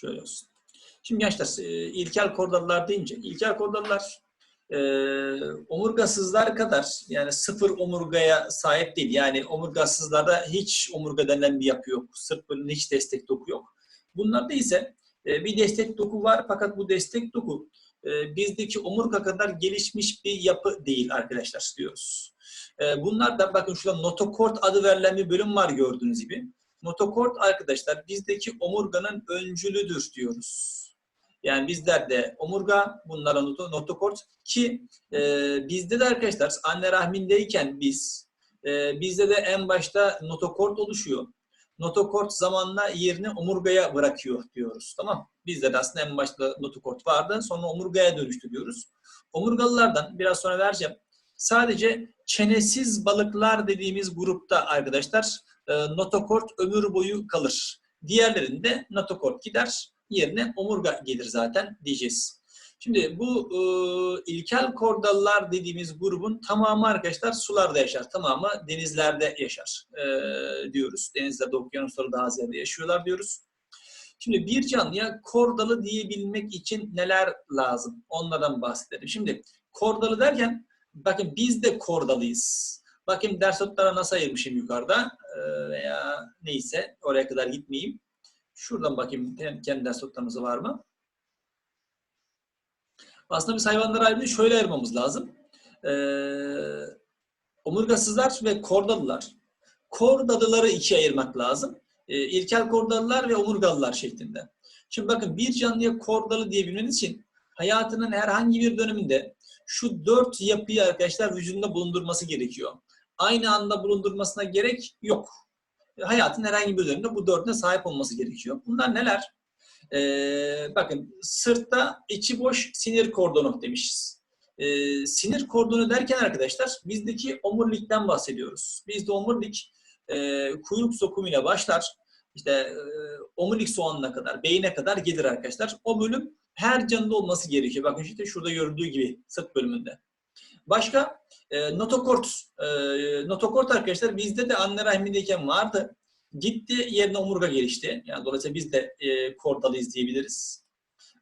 Şöyle olsun. Şimdi gençler e, ilkel kordalılar deyince ilkel kordalılar e, omurgasızlar kadar yani sıfır omurgaya sahip değil. Yani omurgasızlarda hiç omurga denilen bir yapı yok. Sırt bölümünde hiç destek doku yok. Bunlarda ise e, bir destek doku var fakat bu destek doku e, bizdeki omurga kadar gelişmiş bir yapı değil arkadaşlar diyoruz. E, bunlar da bakın şurada notokort adı verilen bir bölüm var gördüğünüz gibi. Notokort arkadaşlar bizdeki omurganın öncülüdür diyoruz. Yani bizlerde omurga, bunlara not- notokort ki e, bizde de arkadaşlar anne rahmindeyken biz e, bizde de en başta notokort oluşuyor. Notokort zamanla yerini omurgaya bırakıyor diyoruz. Tamam. Bizde de aslında en başta notokort vardı. Sonra omurgaya dönüştü diyoruz. Omurgalılardan biraz sonra vereceğim. Sadece çenesiz balıklar dediğimiz grupta arkadaşlar e, notokort ömür boyu kalır. Diğerlerinde notokort gider. Yerine omurga gelir zaten diyeceğiz. Şimdi bu e, ilkel kordalılar dediğimiz grubun tamamı arkadaşlar sularda yaşar. Tamamı denizlerde yaşar e, diyoruz. Denizlerde, okyanuslarda daha ziyade yaşıyorlar diyoruz. Şimdi bir canlıya kordalı diyebilmek için neler lazım? Onlardan bahsedelim. Şimdi kordalı derken bakın biz de kordalıyız. Bakın ders notlara nasıl ayırmışım yukarıda e, veya neyse oraya kadar gitmeyeyim. Şuradan bakayım kendi ders notlarımızda var mı? Aslında biz hayvanları ayrımını şöyle ayırmamız lazım. Ee, omurgasızlar ve kordalılar. Kordalıları ikiye ayırmak lazım. Ee, ilkel kordalılar ve omurgalılar şeklinde. Şimdi bakın bir canlıya kordalı diyebilmeniz için hayatının herhangi bir döneminde şu dört yapıyı arkadaşlar vücudunda bulundurması gerekiyor. Aynı anda bulundurmasına gerek yok. Hayatın herhangi bir döneminde bu dördüne sahip olması gerekiyor. Bunlar neler? Ee, bakın sırtta içi boş sinir kordonu demişiz. Ee, sinir kordonu derken arkadaşlar bizdeki omurilikten bahsediyoruz. Bizde omurilik e, kuyruk sokumuyla başlar. İşte e, omurilik soğanına kadar, beyine kadar gelir arkadaşlar. O bölüm her canlıda olması gerekiyor. Bakın işte şurada görüldüğü gibi sırt bölümünde. Başka e, notokort. E, notokort arkadaşlar bizde de anne rahmindeyken vardı. Gitti yerine omurga gelişti. Yani dolayısıyla biz de e, kordalıyız diyebiliriz.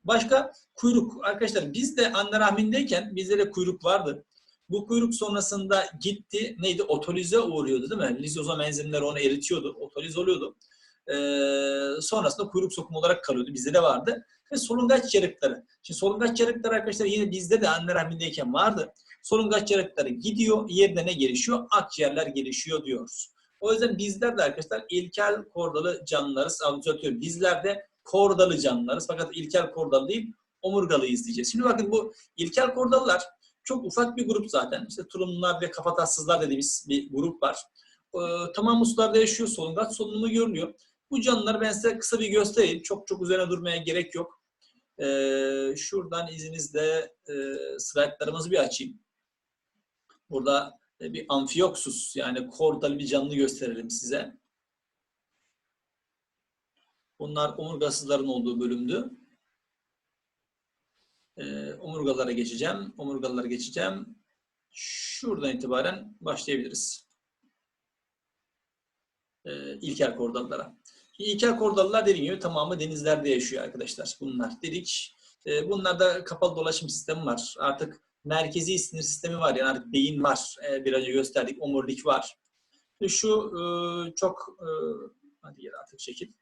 Başka kuyruk. Arkadaşlar biz de anne rahmindeyken bizde de kuyruk vardı. Bu kuyruk sonrasında gitti. Neydi? Otolize uğruyordu değil mi? Lizozom enzimleri onu eritiyordu. Otoliz oluyordu. E, sonrasında kuyruk sokumu olarak kalıyordu. Bizde de vardı. Ve solungaç yarıkları. Şimdi solungaç yarıkları arkadaşlar yine bizde de anne rahmindeyken vardı. Solungaç yarıkları gidiyor. Yerine ne gelişiyor? Akciğerler gelişiyor diyoruz. O yüzden bizler de arkadaşlar ilkel kordalı canlılarız. Düzeltiyorum. Bizler de kordalı canlılarız. Fakat ilkel kordalı değil, omurgalıyız diyeceğiz. Şimdi bakın bu ilkel kordalılar çok ufak bir grup zaten. İşte tulumlular ve kafatassızlar dediğimiz bir grup var. Ee, tamam sularda yaşıyor. Solungaç solunumu görülüyor. Bu canlıları ben size kısa bir göstereyim. Çok çok üzerine durmaya gerek yok. Ee, şuradan izninizle e, slaytlarımızı bir açayım. Burada bir amfiyoksus yani kordalı bir canlı gösterelim size. Bunlar omurgasızların olduğu bölümdü. Ee, omurgalara geçeceğim. Omurgalara geçeceğim. Şuradan itibaren başlayabiliriz. Ee, ilkel kordalılara. İlkel kordalılar dediğim tamamı denizlerde yaşıyor arkadaşlar. Bunlar dedik. Ee, bunlarda kapalı dolaşım sistemi var. Artık merkezi sinir sistemi var. Yani artık beyin var. Ee, bir önce gösterdik. Omurilik var. Şu e, çok e, hadi gel artık şekil.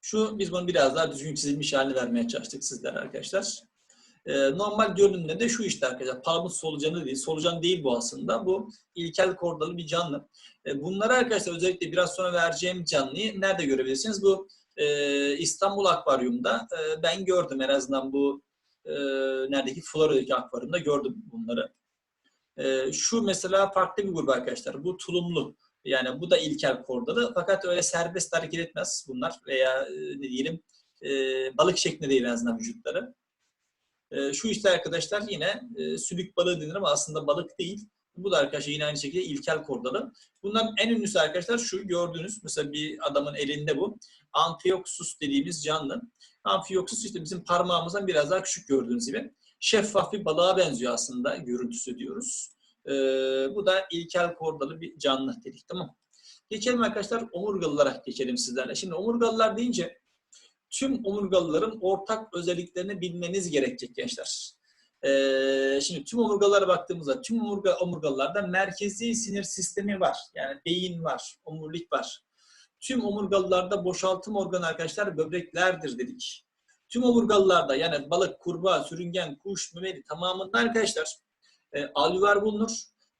Şu biz bunu biraz daha düzgün çizilmiş halini vermeye çalıştık sizlere arkadaşlar. Ee, normal görünümde de şu işte arkadaşlar. Palamut solucanı değil. Solucan değil bu aslında. Bu ilkel kordalı bir canlı. Ee, bunları arkadaşlar özellikle biraz sonra vereceğim canlıyı nerede görebilirsiniz? Bu e, İstanbul Akvaryum'da e, ben gördüm en azından bu e, neredeki Florida'daki akvaryumda gördüm bunları. Şu mesela farklı bir grup arkadaşlar. Bu tulumlu. Yani bu da ilkel kordalı. Fakat öyle serbest hareket etmez bunlar. Veya ne diyelim balık şeklinde değil en azından vücutları. E, şu işte arkadaşlar yine e, sülük balığı denir ama aslında balık değil. Bu da arkadaşlar yine aynı şekilde ilkel kordalı. Bunların en ünlüsü arkadaşlar şu gördüğünüz mesela bir adamın elinde bu. Amphioxus dediğimiz canlı. Amphioxus işte bizim parmağımızdan biraz daha küçük gördüğünüz gibi. Şeffaf bir balığa benziyor aslında görüntüsü diyoruz. Ee, bu da ilkel kordalı bir canlı dedik tamam Geçelim arkadaşlar omurgalılara geçelim sizlerle. Şimdi omurgalılar deyince tüm omurgalıların ortak özelliklerini bilmeniz gerekecek gençler. Ee, şimdi tüm omurgalara baktığımızda tüm omurga, omurgalılarda merkezi sinir sistemi var. Yani beyin var, omurilik var. Tüm omurgalılarda boşaltım organı arkadaşlar böbreklerdir dedik. Tüm omurgalılarda yani balık, kurbağa, sürüngen, kuş, memeli tamamında arkadaşlar e, alüvar bulunur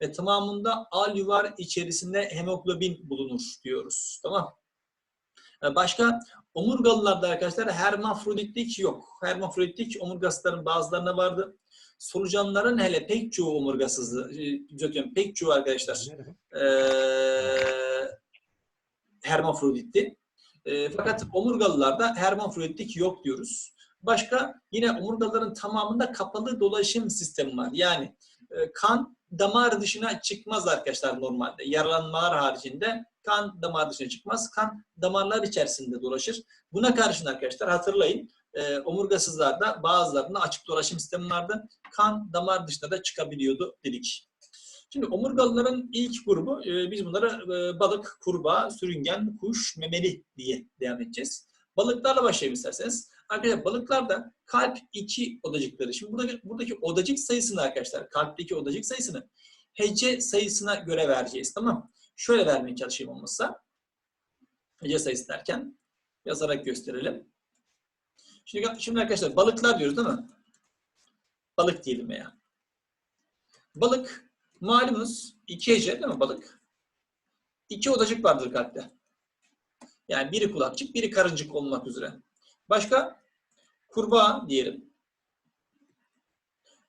ve tamamında alüvar içerisinde hemoglobin bulunur diyoruz. Tamam. E, Başka omurgalılarda arkadaşlar hermafroditlik yok. Hermafroditlik omurgasların bazılarına vardı. Solucanların hele pek çoğu omurgasızı, e, düzeltiyorum, pek çoğu arkadaşlar e, hermafroditti. E, fakat omurgalılarda hermafroditlik yok diyoruz. Başka yine omurgaların tamamında kapalı dolaşım sistemi var. Yani e, kan damar dışına çıkmaz arkadaşlar normalde. Yaralanmalar haricinde kan damar dışına çıkmaz. Kan damarlar içerisinde dolaşır. Buna karşın arkadaşlar hatırlayın e, omurgasızlarda bazılarında açık dolaşım sistemi. Kan damar dışına da çıkabiliyordu dedik. Şimdi omurgalıların ilk grubu e, biz bunlara e, balık, kurbağa, sürüngen, kuş, memeli diye devam edeceğiz. Balıklarla başlayalım isterseniz. Arkadaşlar balıklarda kalp iki odacıkları. Şimdi buradaki, buradaki odacık sayısını arkadaşlar, kalpteki odacık sayısını hece sayısına göre vereceğiz. Tamam Şöyle vermeye çalışayım olmazsa. Hece sayısı derken yazarak gösterelim. Şimdi, şimdi arkadaşlar balıklar diyoruz değil mi? Balık diyelim veya. Balık malumunuz iki hece değil mi balık? İki odacık vardır kalpte. Yani biri kulakçık, biri karıncık olmak üzere. Başka? Kurbağa diyelim.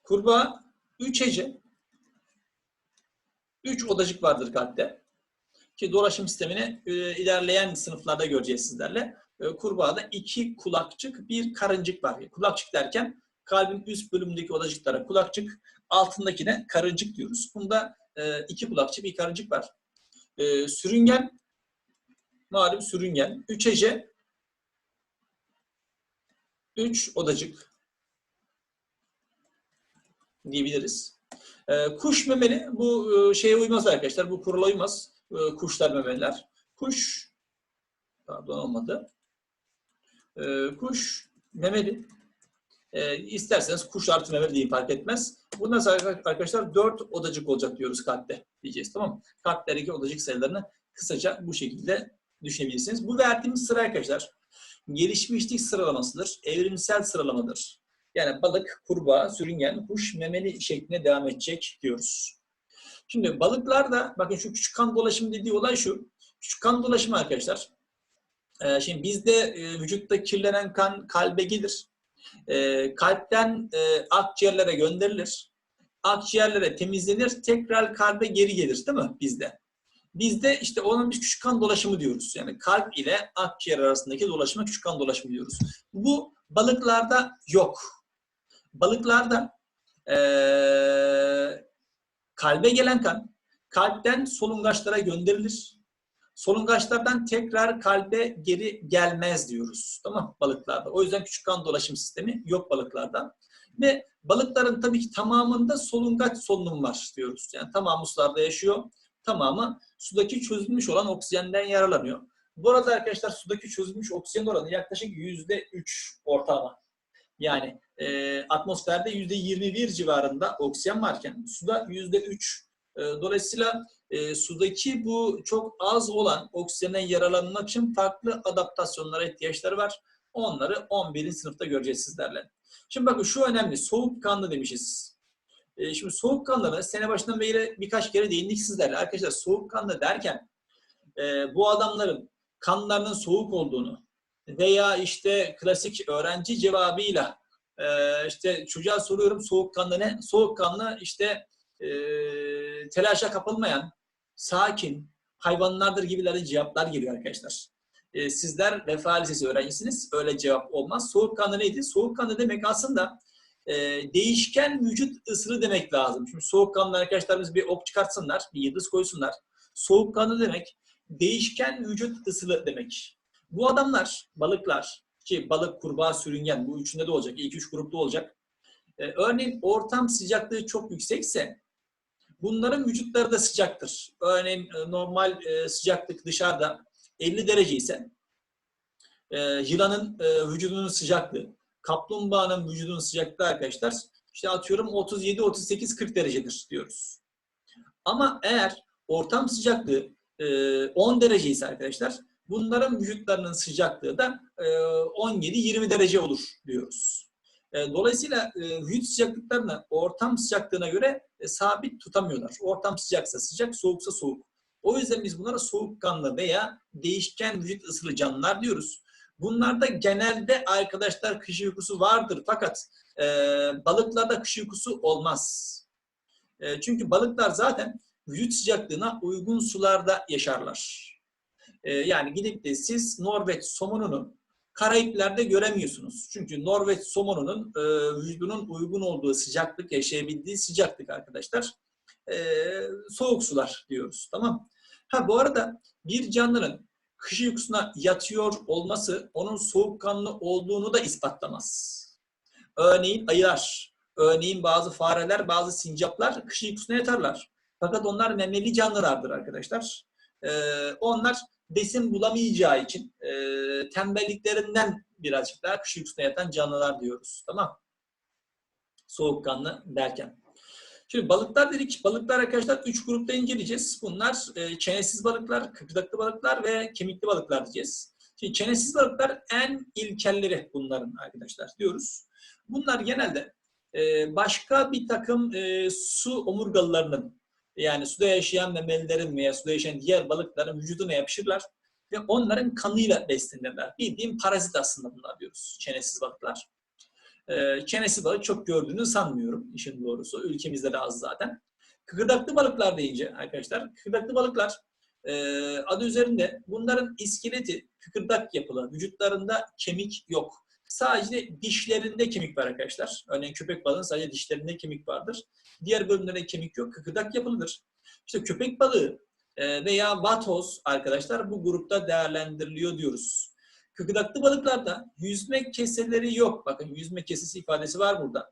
Kurbağa üç hece. Üç odacık vardır kalpte. Ki dolaşım sistemini e, ilerleyen sınıflarda göreceğiz sizlerle. E, kurbağada iki kulakçık, bir karıncık var. Kulakçık derken kalbin üst bölümündeki odacıklara kulakçık, altındakine karıncık diyoruz. Bunda e, iki kulakçık, bir karıncık var. E, sürüngen, malum sürüngen. Üç hece, üç odacık diyebiliriz. E, kuş memeli, bu e, şeye uymaz arkadaşlar, bu kurula uymaz. E, kuşlar memeliler. Kuş, pardon olmadı. E, kuş memeli. E, isterseniz kuş artı memeli deyin fark etmez. Bundan sonra arkadaşlar dört odacık olacak diyoruz kalpte diyeceğiz tamam mı? Kalplerdeki odacık sayılarını kısaca bu şekilde düşünebilirsiniz. Bu verdiğimiz sıra arkadaşlar gelişmişlik sıralamasıdır. Evrimsel sıralamadır. Yani balık, kurbağa, sürüngen, kuş, memeli şeklinde devam edecek diyoruz. Şimdi balıklarda bakın şu küçük kan dolaşımı dediği olay şu. Küçük kan dolaşımı arkadaşlar. Ee, şimdi bizde e, vücutta kirlenen kan kalbe gelir. E, kalpten e, akciğerlere gönderilir. Akciğerlere temizlenir. Tekrar kalbe geri gelir değil mi bizde? Bizde işte onun biz küçük kan dolaşımı diyoruz. Yani kalp ile akciğer arasındaki dolaşıma küçük kan dolaşımı diyoruz. Bu balıklarda yok. Balıklarda ee, kalbe gelen kan kalpten solungaçlara gönderilir. Solungaçlardan tekrar kalbe geri gelmez diyoruz. Tamam balıklarda. O yüzden küçük kan dolaşım sistemi yok balıklarda. Ve balıkların tabii ki tamamında solungaç solunum var diyoruz. Yani tamamı sularda yaşıyor. Tamamı sudaki çözülmüş olan oksijenden yararlanıyor. Bu arada arkadaşlar sudaki çözülmüş oksijen oranı yaklaşık yüzde üç ortalama. Yani e, atmosferde yüzde 21 civarında oksijen varken suda yüzde 3. E, dolayısıyla e, sudaki bu çok az olan oksijene yararlanmak için farklı adaptasyonlara ihtiyaçları var. Onları 11. sınıfta göreceğiz sizlerle. Şimdi bakın şu önemli. Soğukkanlı demişiz. E, şimdi soğukkanlı sene başından beri birkaç kere değindik sizlerle. Arkadaşlar soğukkanlı derken e, bu adamların kanlarının soğuk olduğunu veya işte klasik öğrenci cevabıyla e, işte çocuğa soruyorum soğukkanlı ne? Soğukkanlı işte e, telaşa kapılmayan, sakin, hayvanlardır gibileri cevaplar geliyor arkadaşlar. E, sizler Vefa Lisesi öğrencisiniz. Öyle cevap olmaz. Soğukkanlı neydi? Soğukkanlı demek aslında e, değişken vücut ısırı demek lazım. Şimdi soğukkanlı arkadaşlarımız bir ok çıkartsınlar, bir yıldız koysunlar. Soğukkanlı demek değişken vücut ısılı demek. Bu adamlar, balıklar ki balık, kurbağa, sürüngen bu üçünde de olacak. İlk üç grupta olacak. Ee, örneğin ortam sıcaklığı çok yüksekse bunların vücutları da sıcaktır. Örneğin e, normal e, sıcaklık dışarıda 50 derece ise e, yılanın e, vücudunun sıcaklığı, kaplumbağanın vücudunun sıcaklığı arkadaşlar işte atıyorum 37, 38, 40 derecedir diyoruz. Ama eğer ortam sıcaklığı e, 10 derece ise arkadaşlar bunların vücutlarının sıcaklığı da e, 17-20 derece olur diyoruz. E, dolayısıyla e, vücut sıcaklıklarını ortam sıcaklığına göre e, sabit tutamıyorlar. Ortam sıcaksa sıcak, soğuksa soğuk. O yüzden biz bunlara soğukkanlı veya değişken vücut ısılı canlılar diyoruz. Bunlarda genelde arkadaşlar kış uykusu vardır fakat e, balıklarda kış uykusu olmaz. E, çünkü balıklar zaten vücut sıcaklığına uygun sularda yaşarlar. E, yani gidip de siz Norveç somonunu Karayipler'de göremiyorsunuz. Çünkü Norveç somonunun e, vücudunun uygun olduğu sıcaklık, yaşayabildiği sıcaklık arkadaşlar. E, soğuk sular diyoruz. Tamam. Ha bu arada bir canlının kış uykusuna yatıyor olması onun soğukkanlı olduğunu da ispatlamaz. Örneğin ayılar, örneğin bazı fareler, bazı sincaplar kış uykusuna yatarlar. Fakat onlar memeli canlılardır arkadaşlar. Ee, onlar besin bulamayacağı için e, tembelliklerinden birazcık daha kış uykusuna yatan canlılar diyoruz. Tamam Soğukkanlı derken. Şimdi balıklar dedik. Balıklar arkadaşlar üç grupta inceleyeceğiz. Bunlar e, çenesiz balıklar, kıkırdaklı balıklar ve kemikli balıklar diyeceğiz. Şimdi çenesiz balıklar en ilkelleri bunların arkadaşlar diyoruz. Bunlar genelde e, başka bir takım e, su omurgalılarının yani suda yaşayan memelilerin veya suda yaşayan diğer balıkların vücuduna yapışırlar ve onların kanıyla beslenirler. Bildiğim parazit aslında bunlar diyoruz çenesiz balıklar. E, çenesiz balık çok gördüğünü sanmıyorum işin doğrusu. Ülkemizde de az zaten. Kıkırdaklı balıklar deyince arkadaşlar, kıkırdaklı balıklar e, adı üzerinde bunların iskeleti kıkırdak yapılı. Vücutlarında kemik yok. Sadece dişlerinde kemik var arkadaşlar. Örneğin köpek balığının sadece dişlerinde kemik vardır. Diğer bölümlerde kemik yok. Kıkırdak yapılıdır. İşte köpek balığı e, veya vatoz arkadaşlar bu grupta değerlendiriliyor diyoruz. Kıkırdaklı balıklarda yüzme keseleri yok. Bakın yüzme kesesi ifadesi var burada.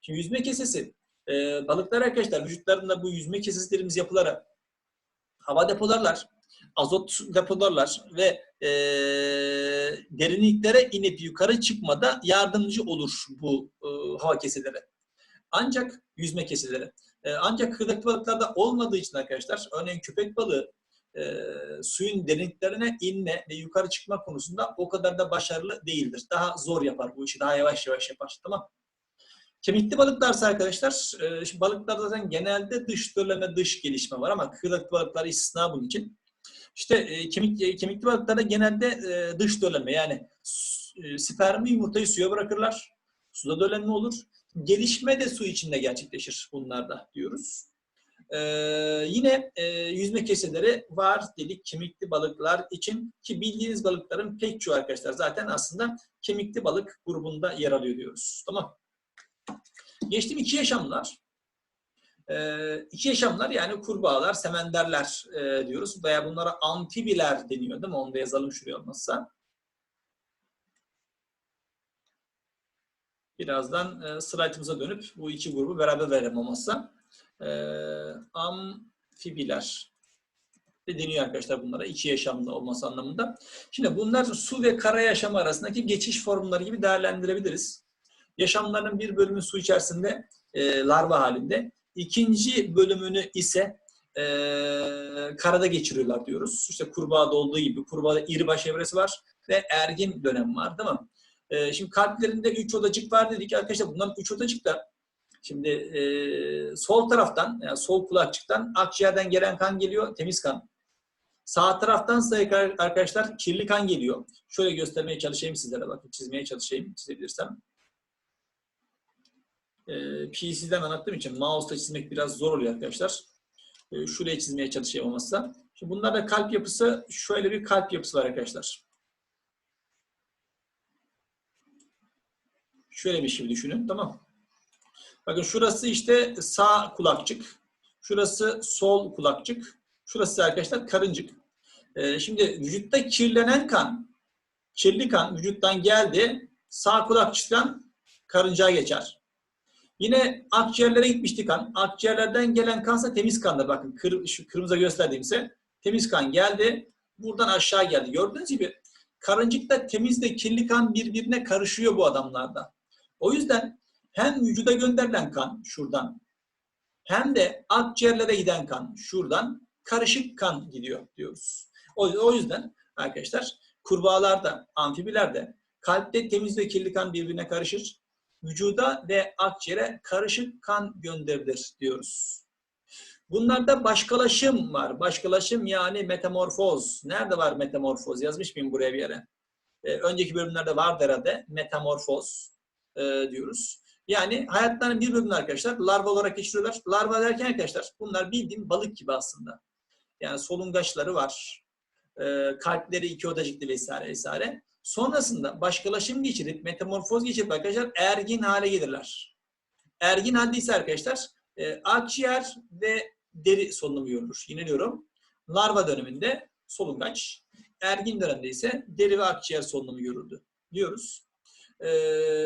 Şimdi yüzme kesesi e, balıklar arkadaşlar vücutlarında bu yüzme kesesi yapılara hava depolarlar, azot depolarlar ve e, derinliklere inip yukarı çıkmada yardımcı olur bu e, hava keseleri. Ancak yüzme keseleri. E, ancak kıkırdaklı balıklarda olmadığı için arkadaşlar, örneğin köpek balığı e, suyun derinliklerine inme ve yukarı çıkma konusunda o kadar da başarılı değildir. Daha zor yapar bu işi, daha yavaş yavaş yapar. Tamam Kemikli balıklarsa arkadaşlar, e, şimdi balıklarda zaten genelde dış dölleme, dış gelişme var ama kıkırdaklı balıklar istisna bunun için. İşte e, kemik, e, kemikli balıklarda genelde e, dış dölleme yani e, spermi yumurtayı suya bırakırlar. Suda döllenme olur. Gelişme de su içinde gerçekleşir bunlarda diyoruz. Ee, yine e, yüzme keseleri var dedik kemikli balıklar için ki bildiğiniz balıkların pek çoğu arkadaşlar zaten aslında kemikli balık grubunda yer alıyor diyoruz. Tamam. Geçtim iki yaşamlar. Ee, iki yaşamlar yani kurbağalar, semenderler e, diyoruz veya bunlara amfibiler deniyor değil mi? Onu da yazalım şuraya olmazsa. Birazdan e, slaytımıza dönüp bu iki grubu beraber verelim olmazsa. E, amfibiler de deniyor arkadaşlar bunlara. iki yaşamlı olması anlamında. Şimdi bunlar su ve kara yaşamı arasındaki geçiş formları gibi değerlendirebiliriz. Yaşamlarının bir bölümü su içerisinde e, larva halinde. İkinci bölümünü ise e, karada geçiriyorlar diyoruz. İşte kurbağada olduğu gibi kurbağada iri baş evresi var ve ergin dönem var değil mi? E, şimdi kalplerinde üç odacık var dedik arkadaşlar. Bunların üç odacık da şimdi e, sol taraftan yani sol kulakçıktan akciğerden gelen kan geliyor. Temiz kan. Sağ taraftan ise arkadaşlar kirli kan geliyor. Şöyle göstermeye çalışayım sizlere bakın. Çizmeye çalışayım çizebilirsem. E, PC'den anlattığım için mouse'da çizmek biraz zor oluyor arkadaşlar. E, şuraya çizmeye çalışayım olmazsa. Şimdi bunlarda kalp yapısı şöyle bir kalp yapısı var arkadaşlar. Şöyle bir şey düşünün. Tamam. Bakın şurası işte sağ kulakçık. Şurası sol kulakçık. Şurası arkadaşlar karıncık. Ee, şimdi vücutta kirlenen kan, kirli kan vücuttan geldi. Sağ kulakçıktan karıncaya geçer. Yine akciğerlere gitmişti kan. Akciğerlerden gelen kansa temiz kandır. Bakın kır, şu kırmızı gösterdiğimse temiz kan geldi. Buradan aşağı geldi. Gördüğünüz gibi karıncıkta temizle kirli kan birbirine karışıyor bu adamlarda. O yüzden hem vücuda gönderilen kan şuradan hem de akciğerlere giden kan şuradan karışık kan gidiyor diyoruz. O, o yüzden arkadaşlar kurbağalarda, amfibilerde kalpte temiz ve kirli kan birbirine karışır. Vücuda ve akciğere karışık kan gönderilir diyoruz. Bunlarda başkalaşım var. Başkalaşım yani metamorfoz. Nerede var metamorfoz? Yazmış mıyım buraya bir yere? Ee, önceki bölümlerde vardı herhalde. Metamorfoz e, diyoruz. Yani hayatlarının bir bölümünü arkadaşlar larva olarak geçiriyorlar. Larva derken arkadaşlar bunlar bildiğim balık gibi aslında. Yani solungaçları var. E, kalpleri iki odacıklı vesaire vesaire. Sonrasında başkalaşım geçirip metamorfoz geçirip arkadaşlar ergin hale gelirler. Ergin haldeyse arkadaşlar e, akciğer ve deri solunumu görülür. Yine diyorum larva döneminde solungaç, ergin dönemde ise deri ve akciğer solunumu görüldü diyoruz. E,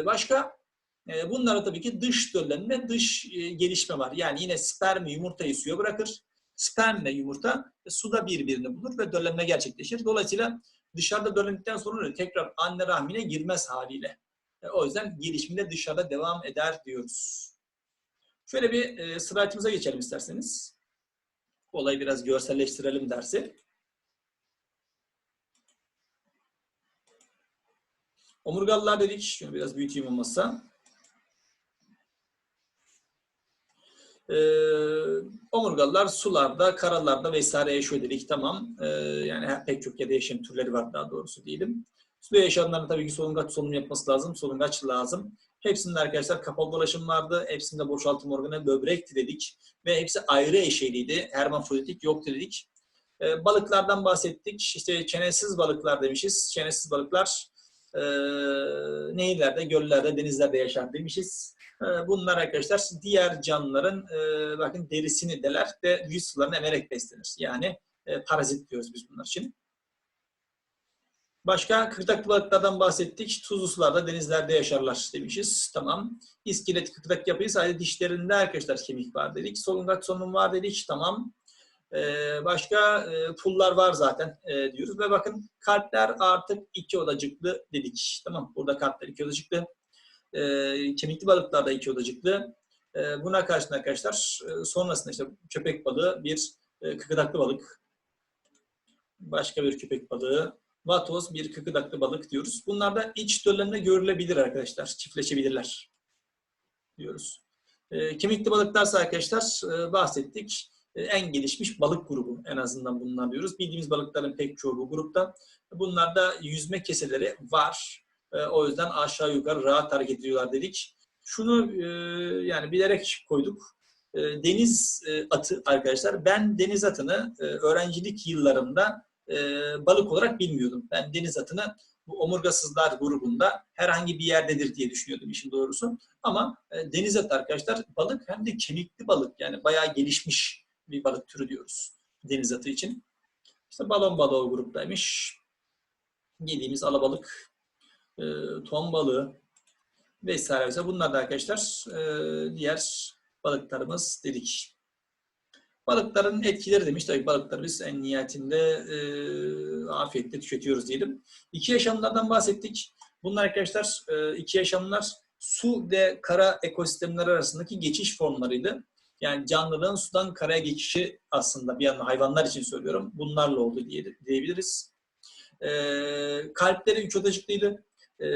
başka e, bunlara tabii ki dış döllenme, dış e, gelişme var. Yani yine sperm yumurtayı suya bırakır. Sperm ve yumurta suda birbirini bulur ve döllenme gerçekleşir. Dolayısıyla dışarıda döllendikten sonra tekrar anne rahmine girmez haliyle. E, o yüzden gelişimde dışarıda devam eder diyoruz. Şöyle bir e, slaytımıza geçelim isterseniz. Olayı biraz görselleştirelim dersi. Omurgalılar dedik. Şunu biraz büyüteyim olmazsa. Ee, omurgalılar sularda, karalarda vesaire yaşıyor dedik. Tamam. Ee, yani pek çok yerde yaşayan türleri var daha doğrusu diyelim. Suda yaşayanların tabii ki solungaç solunum yapması lazım. Solungaç lazım. Hepsinde arkadaşlar kapalı dolaşım vardı. Hepsinde boşaltım organı böbrekti dedik. Ve hepsi ayrı eşeğliydi. Hermafroditik yoktu dedik. Ee, balıklardan bahsettik. İşte çenesiz balıklar demişiz. Çenesiz balıklar e, nehirlerde, göllerde, denizlerde yaşar demişiz. E, bunlar arkadaşlar diğer canlıların e, bakın derisini deler ve vücut sularını emerek beslenir. Yani e, parazit diyoruz biz bunlar için. Başka kırktaklı balıklardan bahsettik. Tuzlu sularda, denizlerde yaşarlar demişiz. Tamam. İskelet kırktak yapıyı sadece dişlerinde arkadaşlar kemik var dedik. Solungaç solunum var dedik. Tamam. Ee, başka e, pullar var zaten e, diyoruz. Ve bakın kalpler artık iki odacıklı dedik. Tamam. Burada kalpler iki odacıklı. E, kemikli balıklarda iki odacıklı. E, buna karşın arkadaşlar e, sonrasında işte köpek balığı bir e, kıkırdaklı balık. Başka bir köpek balığı. Vatoz bir kıkırdaklı balık diyoruz. Bunlarda iç döllenme görülebilir arkadaşlar. Çiftleşebilirler diyoruz. E, kemikli balıklarsa arkadaşlar e, bahsettik. E, en gelişmiş balık grubu en azından bunlar diyoruz. Bildiğimiz balıkların pek çoğu bu grupta. Bunlarda yüzme keseleri var. E, o yüzden aşağı yukarı rahat hareket ediyorlar dedik. Şunu e, yani bilerek koyduk. E, deniz atı arkadaşlar. Ben deniz atını öğrencilik yıllarımda balık olarak bilmiyordum. Ben deniz atını bu omurgasızlar grubunda herhangi bir yerdedir diye düşünüyordum işin doğrusu. Ama e, deniz atı arkadaşlar balık hem de kemikli balık yani bayağı gelişmiş bir balık türü diyoruz deniz atı için. İşte balon balığı o gruptaymış. Yediğimiz alabalık, e, ton balığı vesaire vesaire. Bunlar da arkadaşlar e, diğer balıklarımız dedik. Balıkların etkileri demiş. Tabii balıkları biz en niyetinde e, afiyetle tüketiyoruz diyelim. İki yaşamlardan bahsettik. Bunlar arkadaşlar e, iki yaşamlar su ve kara ekosistemler arasındaki geçiş formlarıydı. Yani canlılığın sudan karaya geçişi aslında bir yandan hayvanlar için söylüyorum. Bunlarla oldu diye, diyebiliriz. E, kalpleri üç odacıklıydı. E,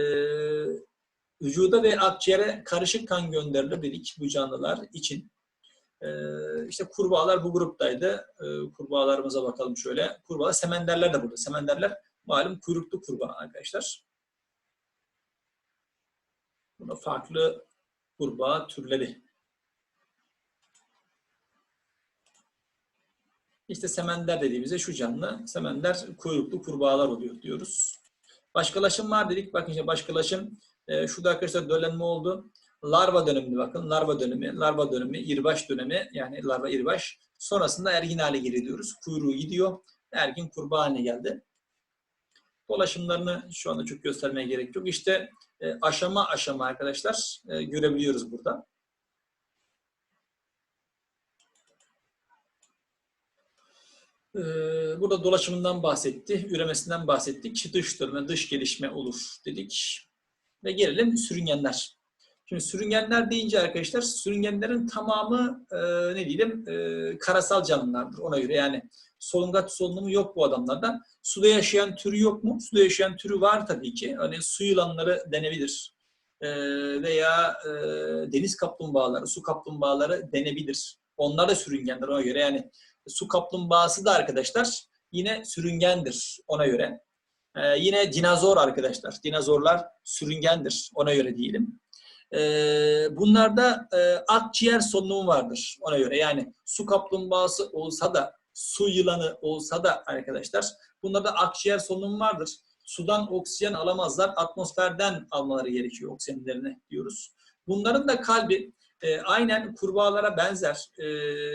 vücuda ve akciğere karışık kan gönderilir dedik bu canlılar için. Ee, işte kurbağalar bu gruptaydı. Ee, kurbağalarımıza bakalım şöyle. Kurbağa, semenderler de burada. Semenderler malum kuyruklu kurbağa arkadaşlar. Buna farklı kurbağa türleri. İşte semender dediğimizde şu canlı. Semender kuyruklu kurbağalar oluyor diyoruz. Başkalaşım var dedik. Bakın işte başkalaşım. E, şurada arkadaşlar döllenme oldu larva dönemi bakın. Larva dönemi, larva dönemi, irbaş dönemi yani larva irbaş. Sonrasında ergin hale geliyoruz. Kuyruğu gidiyor. Ergin kurbağa haline geldi. Dolaşımlarını şu anda çok göstermeye gerek yok. İşte e, aşama aşama arkadaşlar e, görebiliyoruz burada. Ee, burada dolaşımından bahsetti, üremesinden bahsettik. Dış dönme, dış gelişme olur dedik. Ve gelelim sürüngenler. Şimdi sürüngenler deyince arkadaşlar, sürüngenlerin tamamı e, ne diyelim e, karasal canlılardır ona göre. Yani solungaç solunumu yok bu adamlardan. Suda yaşayan türü yok mu? Suda yaşayan türü var tabii ki. Örneğin su yılanları denebilir. E, veya deniz kaplumbağaları, su kaplumbağaları denebilir. Onlar da sürüngenler ona göre. Yani su kaplumbağası da arkadaşlar yine sürüngendir ona göre. Ee, yine dinozor arkadaşlar. Dinozorlar sürüngendir ona göre diyelim. Ee, bunlarda e, akciğer solunumu vardır ona göre. Yani su kaplumbağası olsa da su yılanı olsa da arkadaşlar bunlarda akciğer solunumu vardır. Sudan oksijen alamazlar. Atmosferden almaları gerekiyor oksijenlerini diyoruz. Bunların da kalbi e, aynen kurbağalara benzer. E,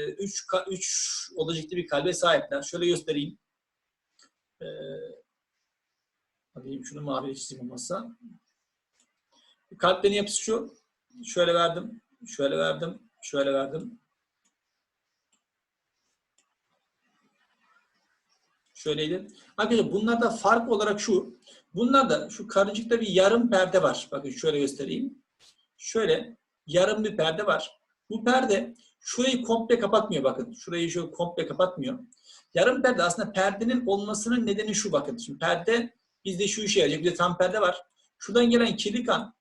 üç, ka- üç odacıklı bir kalbe sahipler. Şöyle göstereyim. E, şunu mavi çizeyim olmazsa. Kalplerin yapısı şu. Şöyle verdim. Şöyle verdim. Şöyle verdim. Şöyleydi. Arkadaşlar bunlarda fark olarak şu. Bunlarda şu karıncıkta bir yarım perde var. Bakın şöyle göstereyim. Şöyle yarım bir perde var. Bu perde şurayı komple kapatmıyor bakın. Şurayı şu komple kapatmıyor. Yarım perde aslında perdenin olmasının nedeni şu bakın. Şimdi perde bizde şu işe yarayacak. Bir de tam perde var. Şuradan gelen kirli kan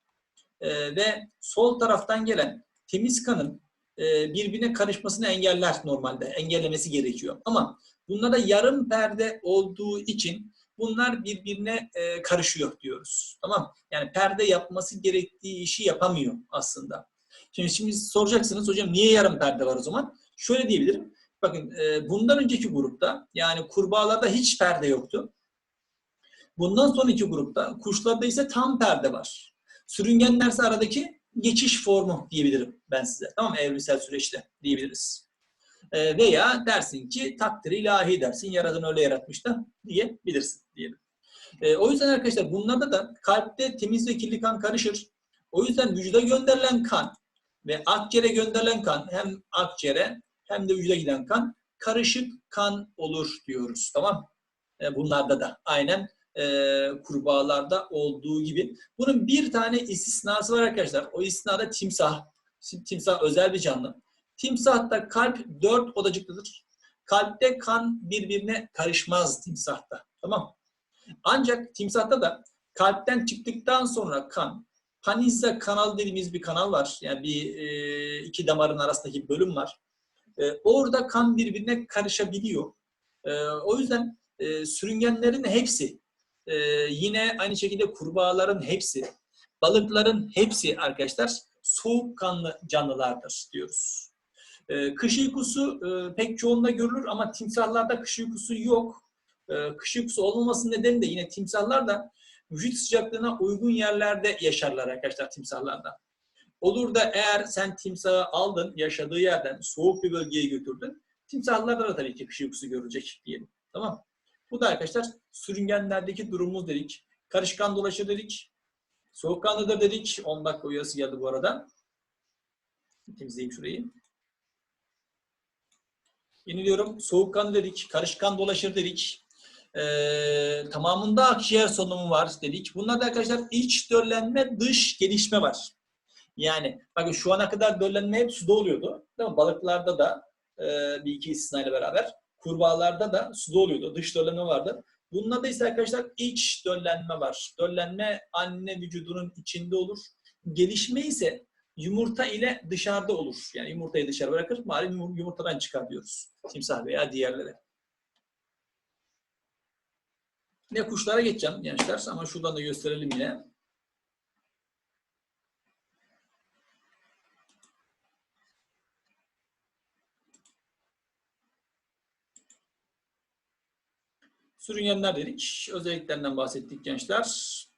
e, ve sol taraftan gelen temiz kanın e, birbirine karışmasını engeller normalde. Engellemesi gerekiyor. Ama bunlarda yarım perde olduğu için bunlar birbirine e, karışıyor diyoruz. Tamam? Yani perde yapması gerektiği işi yapamıyor aslında. Şimdi şimdi soracaksınız hocam niye yarım perde var o zaman? Şöyle diyebilirim. Bakın e, bundan önceki grupta yani kurbağalarda hiç perde yoktu. Bundan sonraki grupta kuşlarda ise tam perde var. Sürüngenlerse aradaki geçiş formu diyebilirim ben size. Tamam mı? Evrimsel süreçte diyebiliriz. E, veya dersin ki takdir ilahi dersin. Yaradan öyle yaratmış da diyebilirsin diyelim. E, o yüzden arkadaşlar bunlarda da kalpte temiz ve kirli kan karışır. O yüzden vücuda gönderilen kan ve akciğere gönderilen kan hem akciğere hem de vücuda giden kan karışık kan olur diyoruz. Tamam e, Bunlarda da aynen e, kurbağalarda olduğu gibi. Bunun bir tane istisnası var arkadaşlar. O istisnada timsah. Timsah özel bir canlı. Timsahta kalp dört odacıklıdır. Kalpte kan birbirine karışmaz timsahta. Tamam Ancak timsahta da kalpten çıktıktan sonra kan Panizza kanal dediğimiz bir kanal var. Yani bir e, iki damarın arasındaki bir bölüm var. E, orada kan birbirine karışabiliyor. E, o yüzden sürüngenlerin hepsi, yine aynı şekilde kurbağaların hepsi, balıkların hepsi arkadaşlar soğukkanlı canlılardır diyoruz. Kış uykusu pek çoğunda görülür ama timsahlarda kış uykusu yok. Kış uykusu olmamasının nedeni de yine timsahlar da vücut sıcaklığına uygun yerlerde yaşarlar arkadaşlar timsahlarda. Olur da eğer sen timsahı aldın, yaşadığı yerden soğuk bir bölgeye götürdün, timsahlarda da tabii ki kış uykusu görecek diyelim. Tamam Bu da arkadaşlar sürüngenlerdeki durumumuz dedik. Karışkan dolaşır dedik. Soğukkanlıdır dedik. 10 dakika uyarısı geldi bu arada. Temizleyeyim şurayı. Yeniliyorum. Soğukkanlı dedik. Karışkan dolaşır dedik. Ee, tamamında akciğer solunumu var dedik. Bunlarda arkadaşlar iç döllenme, dış gelişme var. Yani bakın şu ana kadar döllenme hep suda oluyordu. Değil mi? Balıklarda da e, bir iki istisnayla beraber. Kurbağalarda da suda oluyordu. Dış döllenme vardı. Bunlarda ise arkadaşlar iç döllenme var. Döllenme anne vücudunun içinde olur. Gelişme ise yumurta ile dışarıda olur. Yani yumurtayı dışarı bırakır, malum yumurtadan çıkar diyoruz. Timsah veya diğerleri. Ne kuşlara geçeceğim gençler ama şuradan da gösterelim yine. Sürüngenler dedik. Özelliklerinden bahsettik gençler.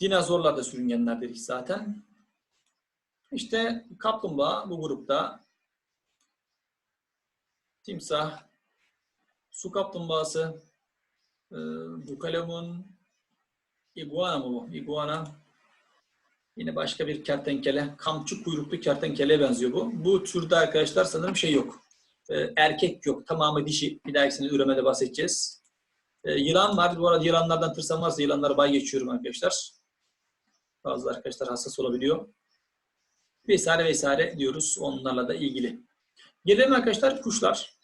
Dinozorlar da sürüngenler dedik zaten. İşte kaplumbağa bu grupta. Timsah, su kaplumbağası, e, bukalemun, iguana mı bu? Iguana. Yine başka bir kertenkele. Kamçı kuyruklu kertenkeleye benziyor bu. Bu türde arkadaşlar sanırım şey yok. E, erkek yok. Tamamı dişi. Bir dahakisinde üremede bahsedeceğiz. E, yılan var. Bu arada yılanlardan tırsam varsa yılanlara bay geçiyorum arkadaşlar. Bazı arkadaşlar hassas olabiliyor. Vesaire vesaire diyoruz onlarla da ilgili. Gelelim arkadaşlar kuşlar.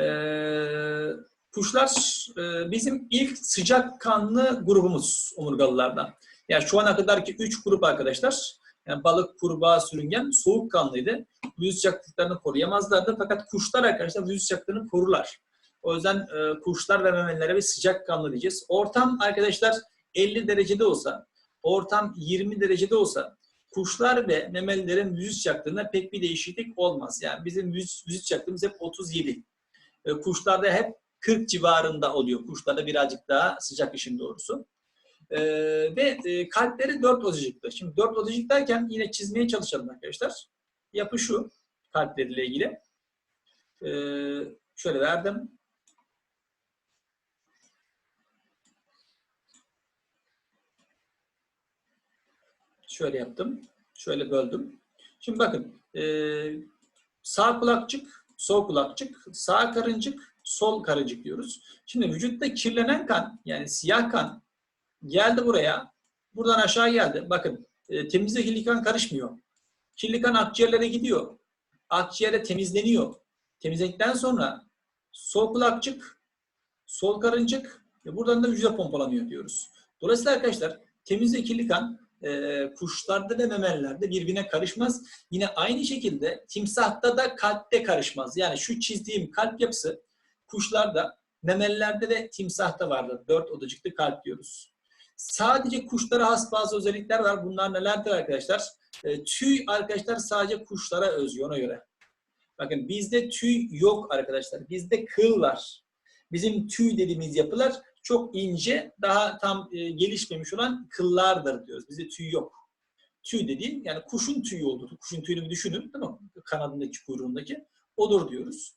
Ee, kuşlar e, bizim ilk sıcak kanlı grubumuz omurgalılardan. Yani şu ana kadarki 3 grup arkadaşlar. Yani balık, kurbağa, sürüngen soğuk kanlıydı. Vücut sıcaklıklarını koruyamazlardı. Fakat kuşlar arkadaşlar vücut sıcaklığını korurlar. O yüzden e, kuşlar ve memelilere bir sıcak kanlı diyeceğiz. Ortam arkadaşlar 50 derecede olsa, ortam 20 derecede olsa kuşlar ve memelilerin vücut sıcaklığında pek bir değişiklik olmaz. Yani bizim vücut sıcaklığımız hep 37. E, kuşlarda hep 40 civarında oluyor. Kuşlarda birazcık daha sıcak işin doğrusu. E, ve e, kalpleri 4 odacıklı. Şimdi 4 odacık derken yine çizmeye çalışalım arkadaşlar. Yapı şu kalpleriyle ilgili. E, şöyle verdim. Şöyle yaptım. Şöyle böldüm. Şimdi bakın. E, sağ kulakçık, sol kulakçık, sağ karıncık, sol karıncık diyoruz. Şimdi vücutta kirlenen kan, yani siyah kan geldi buraya. Buradan aşağı geldi. Bakın e, temizle kirli kan karışmıyor. Kirli kan akciğerlere gidiyor. Akciğere temizleniyor. Temizledikten sonra sol kulakçık, sol karıncık ve buradan da vücuda pompalanıyor diyoruz. Dolayısıyla arkadaşlar temiz ve kirli kan e, kuşlarda ve memelilerde birbirine karışmaz. Yine aynı şekilde timsahta da kalpte karışmaz. Yani şu çizdiğim kalp yapısı kuşlarda, memelilerde ve timsahta vardır. Dört odacıklı kalp diyoruz. Sadece kuşlara has bazı özellikler var. Bunlar nelerdir arkadaşlar? E, tüy arkadaşlar sadece kuşlara özgü ona göre. Bakın bizde tüy yok arkadaşlar. Bizde kıl var. Bizim tüy dediğimiz yapılar çok ince, daha tam e, gelişmemiş olan kıllardır diyoruz. Bizde tüy yok. Tüy dediğim yani kuşun tüyü olur. Kuşun tüyünü bir düşünün değil mi? Kanadındaki, kuyruğundaki. Odur diyoruz.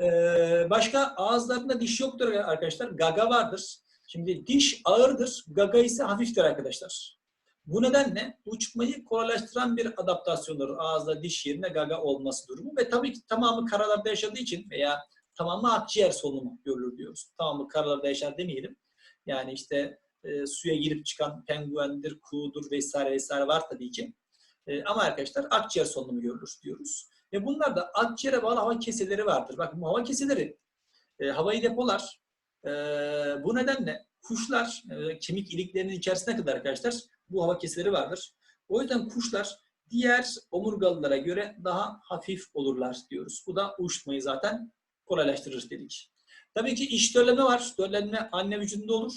Ee, başka ağızlarında diş yoktur arkadaşlar. Gaga vardır. Şimdi diş ağırdır. Gaga ise hafiftir arkadaşlar. Bu nedenle uçmayı kolaylaştıran bir adaptasyondur. Ağızda diş yerine gaga olması durumu. Ve tabii ki tamamı karalarda yaşadığı için veya tamamı akciğer solunumu görülür diyoruz. Tamamı karalarda yaşar demeyelim. Yani işte e, suya girip çıkan penguendir, kuğudur vesaire vesaire var tabii ki. E, ama arkadaşlar akciğer solunumu görülür diyoruz. Ve bunlar da akciğere bağlı hava keseleri vardır. Bakın bu hava keseleri e, havayı depolar. E, bu nedenle kuşlar e, kemik iliklerinin içerisine kadar arkadaşlar bu hava keseleri vardır. O yüzden kuşlar diğer omurgalılara göre daha hafif olurlar diyoruz. Bu da uçmayı zaten kolaylaştırır dedik. Tabii ki iç döllenme var. Döllenme anne vücudunda olur.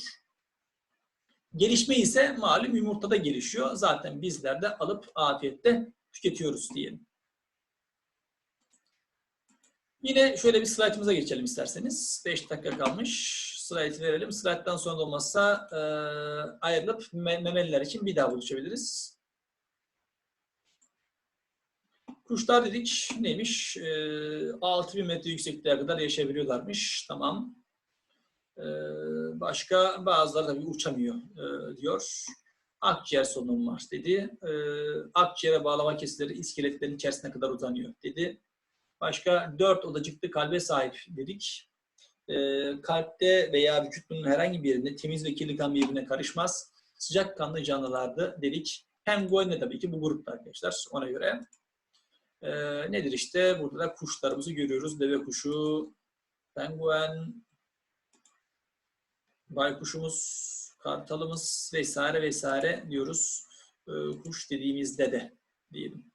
Gelişme ise malum yumurtada gelişiyor. Zaten bizler de alıp afiyette tüketiyoruz diyelim. Yine şöyle bir slaytımıza geçelim isterseniz. 5 dakika kalmış. Slaytı verelim. Slayttan sonra da olmazsa e, ayrılıp memeliler için bir daha buluşabiliriz. Kuşlar dedik neymiş? E, 6000 metre yüksekliğe kadar yaşayabiliyorlarmış. Tamam. E, başka bazıları tabii uçamıyor e, diyor. Akciğer solunum var dedi. E, akciğere bağlama kesileri iskeletlerin içerisine kadar uzanıyor dedi. Başka dört odacıklı kalbe sahip dedik. E, kalpte veya vücudun herhangi bir yerinde temiz ve kirli kan birbirine karışmaz. Sıcak kanlı canlılardı dedik. Penguen de tabii ki bu grupta arkadaşlar ona göre. E, nedir işte? Burada da kuşlarımızı görüyoruz. Deve kuşu, penguen, baykuşumuz, kartalımız vesaire vesaire diyoruz. E, kuş dediğimizde de diyelim.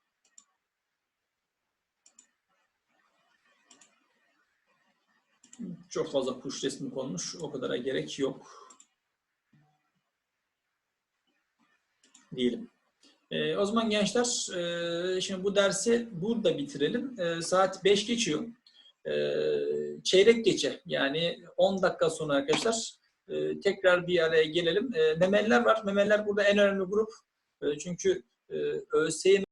Çok fazla kuş resmi konmuş. O kadara gerek yok. Diyelim. E, o zaman gençler e, şimdi bu dersi burada bitirelim. E, saat 5 geçiyor. E, çeyrek geçe yani 10 dakika sonra arkadaşlar e, tekrar bir araya gelelim. E, memeliler var. Memeliler burada en önemli grup. E, çünkü e, ÖSYM